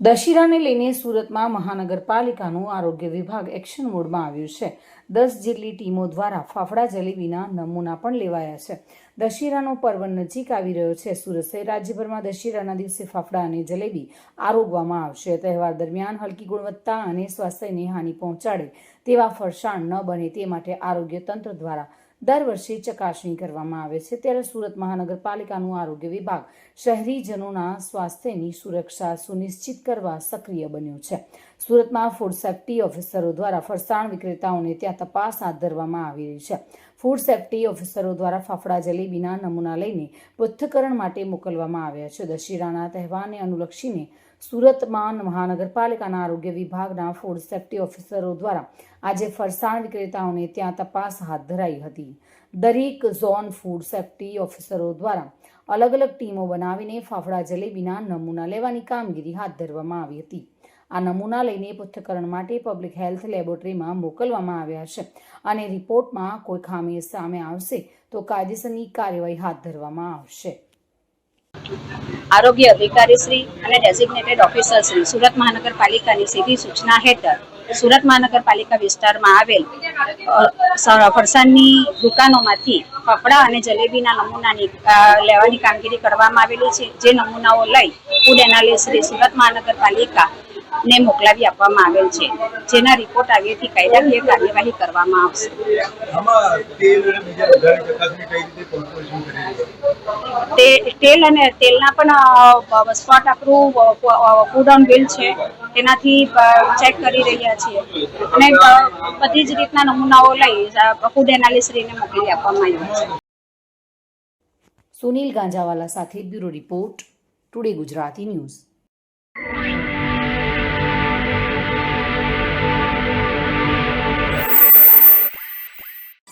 દશેરાને લઈને સુરતમાં મહાનગરપાલિકાનું આરોગ્ય વિભાગ એક્શન મોડમાં આવ્યું છે. દસ જેટલી ટીમો દ્વારા ફાફડા જલેબીના નમૂના પણ લેવાયા છે. દશેરાનો પર્વ નજીક આવી રહ્યો છે. સુરત સહિત રાજ્યભરમાં દશેરાના દિવસે ફાફડા અને જલેબી આરોગવામાં આવશે. તહેવાર દરમિયાન હલકી ગુણવત્તા અને સ્વાસ્થ્યને હાનિ પહોંચાડે તેવા ફરસાણ ન બને તે માટે આરોગ્ય તંત્ર દ્વારા દર વર્ષે ચકાસણી કરવામાં આવે છે. ત્યારે સુરત મહાનગરપાલિકાનું આરોગ્ય વિભાગ શહેરીજનોના સ્વાસ્થ્યની સુરક્ષા સુનિશ્ચિત કરવા સક્રિય બન્યું છે. સુરતમાં ફૂડ સેફ્ટી ઓફિસરો દ્વારા ફરસાણ વિક્રેતાઓને ત્યાં તપાસ હાથ ધરવામાં આવી રહી છે. ફૂડ સેફ્ટી ઓફિસરો દ્વારા ફાફડા જલેબીના નમૂના લઈને પૃથ્થકરણ માટે મોકલવામાં આવ્યા છે. દશેરાના તહેવારને અનુલક્ષીને સુરતમાં મહાનગરપાલિકાના આરોગ્ય વિભાગના ફૂડ સેફ્ટી ઓફિસરો દ્વારા આજે ફરસાણ વિક્રેતાઓને ત્યાં તપાસ હાથ ધરાઈ હતી. દરેક ઝોન ફૂડ સેફ્ટી ઓફિસરો દ્વારા અલગ અલગ ટીમો બનાવીને ફાફડા જલેબીના નમૂના લેવાની કામગીરી હાથ ધરવામાં આવી હતી. આ નમૂના લઈને પૃથ્થકરણ માટે પબ્લિક હેલ્થ લેબોરેટરીમાં મોકલવામાં આવ્યા છે અને રિપોર્ટમાં કોઈ ખામી સામે આવશે તો કાયદેસરની કાર્યવાહી હાથ ધરવામાં આવશે. આરોગ્ય અધિકારીશ્રી અને ડેઝિગ્નેટેડ ઓફિસરશ્રી સુરત મહાનગરપાલિકાની સીધી સૂચના હેઠળ સુરત મહાનગરપાલિકા વિસ્તારમાં આવેલ ફરસાણની દુકાનોમાંથી ફફડા અને જલેબીના નમૂનાની લેવાની કામગીરી કરવામાં આવેલી છે. જે નમૂનાઓ લઈ ફૂડ એનાલિસ્ટશ્રી સુરત મહાનગરપાલિકા ને મોકલાવી આપવામાં આવેલ છે. જેના રિપોર્ટ આવ્યાથી કાયદાકીય કાર્યવાહી કરવામાં આવશે. તે તેલ અને તેલના પણ સ્પોટ આપણું ફૂડ ઓન બિલ છે. તેનાથી ચેક કરી રહ્યા છીએ. અને બધી જ રીતના નમૂનાઓ લઈ ફૂડ એનાલિસ્ટને મોકલી આપવામાં આવ્યા છે. સુનિલ ગાંજાવાલા સાથે bureau report, today Gujarati news.